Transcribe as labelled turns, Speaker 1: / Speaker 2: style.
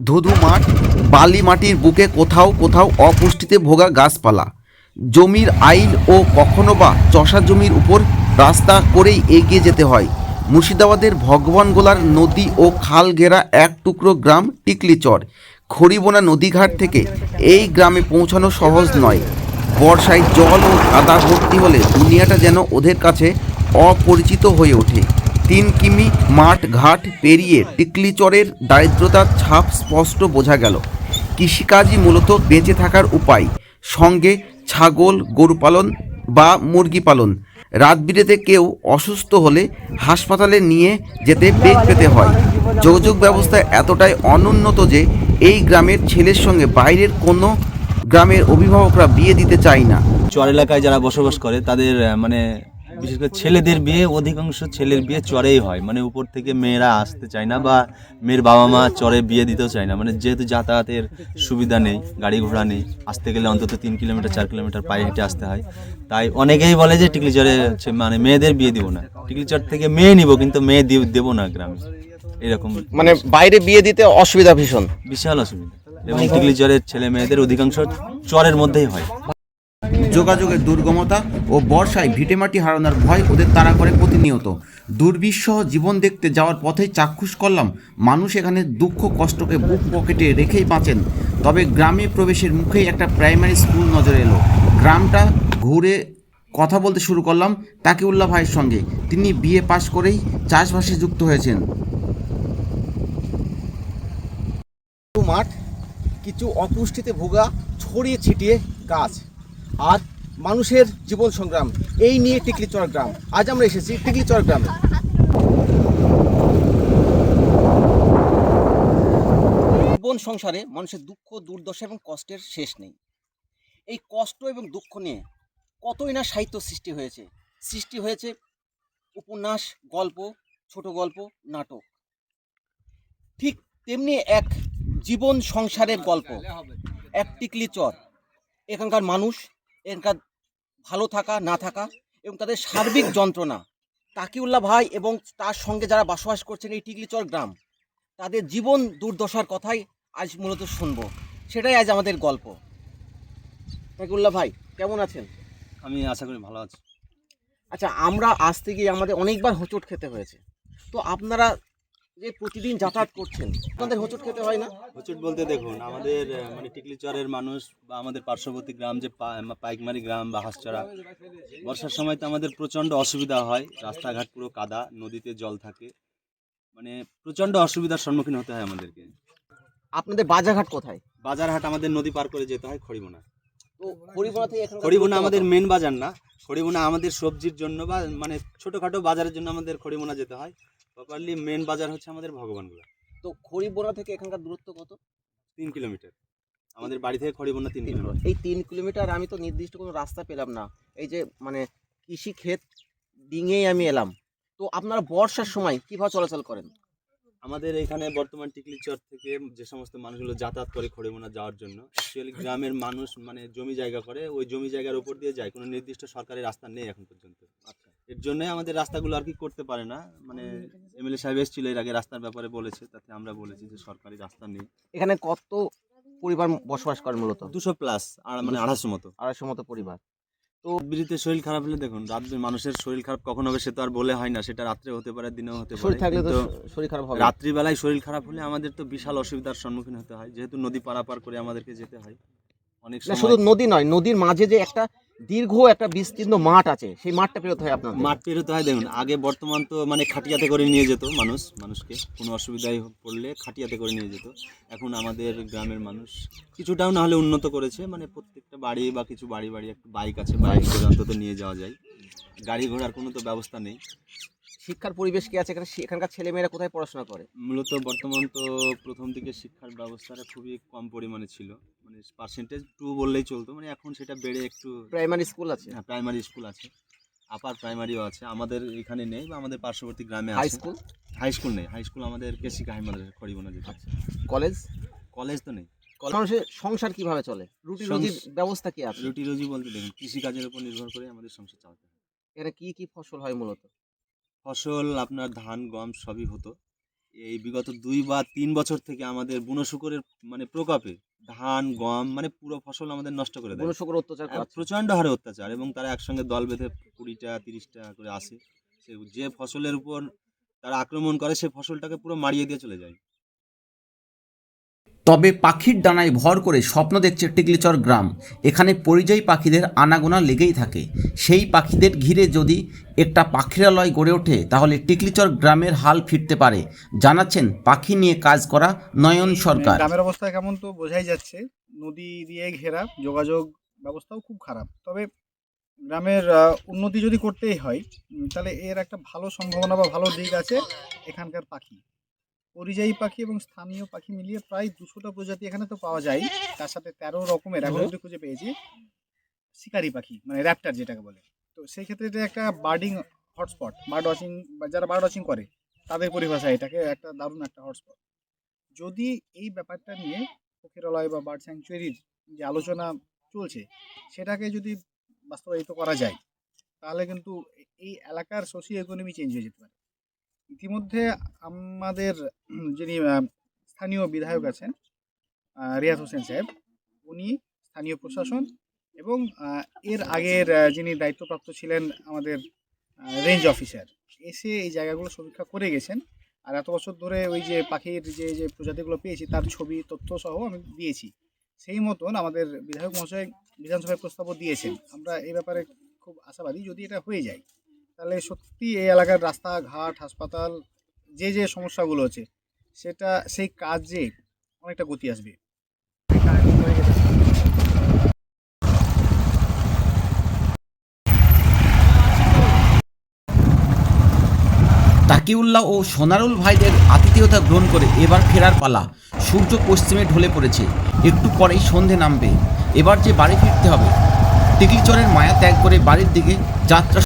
Speaker 1: ধুধু মাঠ, বালি মাটির বুকে কোথাও কোথাও অপুষ্টিতে ভোগা গাছপালা। জমির আইল ও কখনো বা চষা জমির উপর রাস্তা করেই এগিয়ে যেতে হয়। মুর্শিদাবাদের ভগবানগোলার নদী ও খাল ঘেরা এক টুকরো গ্রাম টিকলিচর। খড়িবোনা নদীঘাট থেকে এই গ্রামে পৌঁছানো সহজ নয়। বর্ষায় জল ও কাদা ভর্তি হলে দুনিয়াটা যেন ওদের কাছে অপরিচিত হয়ে ওঠে। তিন কিমি মাঠ ঘাট পেরিয়ে টিকলিচরের দারিদ্রতার ছাপ স্পষ্ট বোঝা গেল। কৃষিকাজই মূলত বেঁচে থাকার উপায়। সঙ্গে ছাগল, গরু পালন বা মুরগি পালন। রাত বিরেতে কেউ অসুস্থ হলে হাসপাতালে নিয়ে যেতে বেগ পেতে হয়। যোগাযোগ ব্যবস্থা এতটাই অনুন্নত যে এই গ্রামের ছেলের সঙ্গে বাইরের কোনো গ্রামের অভিভাবকরা বিয়ে দিতে চায় না।
Speaker 2: চর এলাকায় যারা বসবাস করে, তাদের মানে বিশেষ করে ছেলেদের বিয়ে অধিকাংশ ছেলের বিয়ে চরেই হয়। মানে উপর থেকে মেয়েরা আসতে চায় না বা মেয়ের বাবা মা চরে বিয়ে দিতেও চায় না। মানে যেহেতু যাতায়াতের সুবিধা নেই গাড়ি ঘোড়া নেই আসতে গেলে অন্তত তিন কিলোমিটার চার কিলোমিটার পায়ে হেঁটে আসতে হয়। তাই অনেকেই বলে যে টিকলি চরে মানে মেয়েদের বিয়ে দিব না। টিকলি চর থেকে মেয়ে নিব কিন্তু মেয়ে দিব- দেবো না গ্রামে। এরকম
Speaker 3: মানে বাইরে বিয়ে দিতে অসুবিধা ভীষণ।
Speaker 2: বিশাল অসুবিধা। এবং টিকলি চরের ছেলে মেয়েদের অধিকাংশ চরের মধ্যেই হয়।
Speaker 1: যোগাযোগের দুর্গমতা ও বর্ষায় ভিটেমাটি হারানোর ভয় ওদের তাড়া করে প্রতিনিয়ত। দুর্বিষহ জীবন দেখতে যাওয়ার পথে চাক্ষুষ করলাম। মানুষ এখানে দুঃখ, কষ্টকে বুক পকেটে রেখেই বাঁচেন। তবে গ্রামে প্রবেশের মুখেই একটা প্রাইমারি স্কুল নজরে এলো। গ্রামটা ঘুরে কথা বলতে শুরু করলাম তাকিউল্লাহ ভাইয়ের সঙ্গে। তিনি বিএ পাশ করেই চাষবাসে যুক্ত হয়েছেন।
Speaker 3: মাঠ, কিছু অপুষ্টিতে ভোগা, ছড়িয়ে ছিটিয়ে গাছ। আর মানুষের জীবন সংগ্রাম, এই নিয়ে টিকলিচর গ্রাম। আজ আমরা এসেছি টিকলিচর গ্রামে। জীবন সংসারে মানুষের দুঃখ, দুর্দশা এবং কষ্টের শেষ নেই। এই কষ্ট এবং দুঃখ নিয়ে কতই না সাহিত্য সৃষ্টি হয়েছে। সৃষ্টি হয়েছে উপন্যাস, গল্প, ছোট গল্প, নাটক। ঠিক তেমনি এক জীবন সংসারের গল্প, এক টিকলি চর। এখানকার মানুষ এখানকার ভালো থাকা না থাকা এবং তাদের সার্বিক যন্ত্রণা। তাকিউল্লাহ ভাই এবং তার সঙ্গে যারা বসবাস করছেন এই টিকলিচর গ্রাম তাদের জীবন দুর্দশার কথাই আজ মূলত শুনব। সেটাই আজ আমাদের গল্প। তাকিউল্লাহ ভাই কেমন আছেন?
Speaker 2: আমি আশা করি ভালো আছি।
Speaker 3: আচ্ছা আমরা আসতে গিয়ে আমাদের অনেকবার হোঁচট খেতে হয়েছে। তো আপনারা যে প্রতিদিন যাতায়াত করছেন আপনাদের হোঁচট খেতে হয় না?
Speaker 2: প্রচুর বলতে দেখুন আমাদের মানে টিকলিচরের মানুষ বা আমাদের পার্শ্ববর্তী গ্রাম যে পাইকমারি গ্রাম বা হাঁসচড়া বর্ষার সময় তো আমাদের প্রচণ্ড অসুবিধা হয় রাস্তাঘাট পুরো কাদা নদীতে জল থাকে। মানে প্রচণ্ড অসুবিধার সম্মুখীন হতে হয় আমাদেরকে।
Speaker 3: আপনাদের বাজারঘাট কোথায়?
Speaker 2: বাজারহাট আমাদের নদী পার করে যেতে হয়
Speaker 3: হরিবোনা
Speaker 2: খড়িবোনা আমাদের মেন বাজার না। খড়িবোনা আমাদের সবজির জন্য বা মানে ছোটোখাটো বাজারের জন্য আমাদের খড়িবোনা যেতে হয়। প্রপারলি মেন বাজার হচ্ছে আমাদের ভগবানগুলা।
Speaker 3: তো হরিবোনা থেকে এখানকার দূরত্ব কত?
Speaker 2: তিন কিলোমিটার। আমাদের বাড়ি থেকে খড়িবোনা তিন কিলোমিটার।
Speaker 3: এই তিন কিলোমিটার আমি তো নির্দিষ্ট কোনো রাস্তা পেলাম না। এই যে মানে কৃষি ক্ষেত ডিঙেই আমি এলাম। তো আপনারা বর্ষার সময় কীভাবে চলাচল করেন?
Speaker 2: আমাদের এখানে বর্তমান টিকলিচর থেকে যে সমস্ত মানুষগুলো যাতায়াত করে খড়িমোনা যাওয়ার জন্য অ্যাকচুয়ালি গ্রামের মানুষ মানে জমি জায়গা করে ওই জমি জায়গার উপর দিয়ে যায়। কোনো নির্দিষ্ট সরকারি রাস্তা নেই এখন পর্যন্ত। এর জন্য আমাদের রাস্তাগুলো আর কি করতে পারে না। মানে এমএলএ সাহেব এসেছিল এর আগে রাস্তার ব্যাপারে বলেছে তাতে আমরা বলেছি যে সরকারি রাস্তা নেই।
Speaker 3: এখানে কত পরিবার বসবাস করে মূলত?
Speaker 2: দুশো প্লাস আর মানে আড়াইশো মতো।
Speaker 3: আড়াইশো মতো পরিবার।
Speaker 2: তো বিড়িতে শরীর খারাপ হলে দেখুন রাত মানুষের শরীর খারাপ কখন হবে সে তো আর বলে হয় না সেটা রাত্রে হতে পারে দিনেও হতে পারে।
Speaker 3: শরীর থাকলে তো শরীর খারাপ হবে।
Speaker 2: রাত্রিবেলায় শরীর খারাপ হলে আমাদের তো বিশাল অসুবিধার সম্মুখীন হতে হয় যেহেতু নদী পারাপার করে আমাদেরকে যেতে হয়। অনেক সময়
Speaker 3: শুধু নদী নয় নদীর মাঝে যে একটা দীর্ঘ একটা বিস্তীর্ণ মাঠ আছে, সেই মাঠটা পেরোতে হয় আপনার
Speaker 2: মাঠ পেরোতে হয়, দেখুন, আগে বর্তমান তো মানে খাটিয়াতে করে নিয়ে যেত মানুষ, মানুষকে, কোনো অসুবিধায় পড়লে খাটিয়াতে করে নিয়ে যেত। এখন আমাদের গ্রামের মানুষ কিছুটাও না হলে উন্নত করেছে মানে প্রত্যেকটা বাড়ি বা কিছু বাড়ি বাড়ি, একটা বাইক আছে, বাইক করে অন্তত নিয়ে যাওয়া যায়। গাড়ি ঘোড়ার কোনো তো ব্যবস্থা নেই।
Speaker 3: শিক্ষার পরিবেশ কি আছে? এখানে এখানকার ছেলেমেয়েরা কোথায় পড়াশোনা করে?
Speaker 2: মূলত বর্তমান তো প্রথম দিকে শিক্ষার ব্যবস্থাটা খুবই কম পরিমাণে ছিল। মানে পার্সেন্টেজ টু বললেই চলতো। মানে এখন সেটা বেড়ে একটু
Speaker 3: প্রাইমারি স্কুল আছে?
Speaker 2: হ্যাঁ প্রাইমারি স্কুল আছে। আপার প্রাইমারিও আছে। আমাদের এখানে নেই বা আমাদের পার্শ্ববর্তী গ্রামে
Speaker 3: হাই স্কুল
Speaker 2: হাই স্কুল নেই। হাই স্কুল আমাদের কেসিকা হাই মাদ্রাসা খড়িবোনা যেটা
Speaker 3: কলেজ
Speaker 2: কলেজ তো নেই।
Speaker 3: মানুষের সংসার কীভাবে চলে? রুটি রুজির ব্যবস্থা কি আছে?
Speaker 2: রুটি রুজি বলতে দেখুন কৃষিকাজের উপর নির্ভর করে আমাদের সংসার চালাতে হয়।
Speaker 3: এখানে কি কি ফসল হয় মূলত?
Speaker 2: ফসল আপনার ধান গম সবই হতো। এই বিগত দুই বা তিন বছর থেকে আমাদের বুনো শুকরের মানে প্রকোপে ধান গম মানে পুরো ফসল আমাদের নষ্ট করে দেয়।
Speaker 3: শুকর অত্যাচার প্রচণ্ড
Speaker 2: প্রচণ্ড হারে অত্যাচার এবং তারা একসঙ্গে দল বেঁধে কুড়িটা তিরিশটা করে আসে। সে যে ফসলের উপর তারা আক্রমণ করে সে ফসলটাকে পুরো মারিয়ে দিয়ে চলে যায়।
Speaker 1: তবে পাখির ডানায় ভর করে স্বপ্ন দেখছে টিকলিচর গ্রাম। এখানে পরিযায়ী পাখিদের আনাগোনা লেগেই থাকে। সেই পাখিদের ঘিরে যদি একটা পাখিরালয় গড়ে ওঠে, তাহলে টিকলিচর গ্রামের হাল ফিরতে পারে, জানাচ্ছেন পাখি নিয়ে কাজ করা নয়ন সরকার।
Speaker 4: গ্রামের অবস্থা কেমন তো বোঝাই যাচ্ছে। নদী দিয়ে ঘেরা, যোগাযোগ ব্যবস্থাও খুব খারাপ। তবে গ্রামের উন্নতি যদি করতেই হয় তাহলে এর একটা ভালো সম্ভাবনা বা ভালো দিক আছে এখানকার পাখি। পরিযায়ী পাখি এবং স্থানীয় পাখি মিলিয়ে প্রায় দুশোটা প্রজাতি এখানে তো পাওয়া যায়। তার সাথে তেরো রকমের এখন অব্দি খুঁজে পেয়েছি। শিকারি পাখি মানে র্যাপটার যেটাকে বলে। তো সেই ক্ষেত্রে এটা একটা বার্ডিং হটস্পট বার্ড ওয়াচিং যারা বার্ড ওয়াচিং করে তাদের পরিভাষায় এটাকে একটা দারুণ একটা হটস্পট যদি এই ব্যাপারটা নিয়ে পক্ষীরালয় বা বার্ড স্যাংচুয়ারির যে আলোচনা চলছে সেটাকে যদি বাস্তবায়িত করা যায় তাহলে কিন্তু এই এলাকার সোশিও ইকোনমি চেঞ্জ হয়ে যেতে পারে। ইতিমধ্যে আমাদের যিনি স্থানীয় বিধায়ক আছেন রিয়াজ হোসেন সাহেব, উনি স্থানীয় প্রশাসন এবং এর আগের যিনি দায়িত্বপ্রাপ্ত ছিলেন আমাদের রেঞ্জ অফিসার, এসে এই জায়গাগুলো সমীক্ষা করে গেছেন। আর এত বছর ধরে ওই যে পাখির যে যে প্রজাতিগুলো পেয়েছি, তার ছবি, তথ্য সহ আমি দিয়েছি। সেই মতন আমাদের বিধায়ক মহাশয় বিধানসভায় প্রস্তাবও দিয়েছেন। আমরা এই ব্যাপারে খুব আশাবাদী, যদি এটা হয়ে যায়। তাহলে সত্যি এই এলাকার রাস্তাঘাট, হাসপাতাল, যে যে সমস্যাগুলো আছে, সেটা, সেই কাজে অনেকটা গতি আসবে।
Speaker 1: তাকিউল্লাহ ও সোনারুল ভাইদের আতিথেয়তা গ্রহণ করে এবার ফেরার পালা। সূর্য পশ্চিমে ঢলে পড়েছে। একটু পরেই সন্ধে নামবে। এবার যে বাড়ি ফিরতে হবে টিকলিচরের মায়া ত্যাগ করে বাড়ির দিকে যাত্রা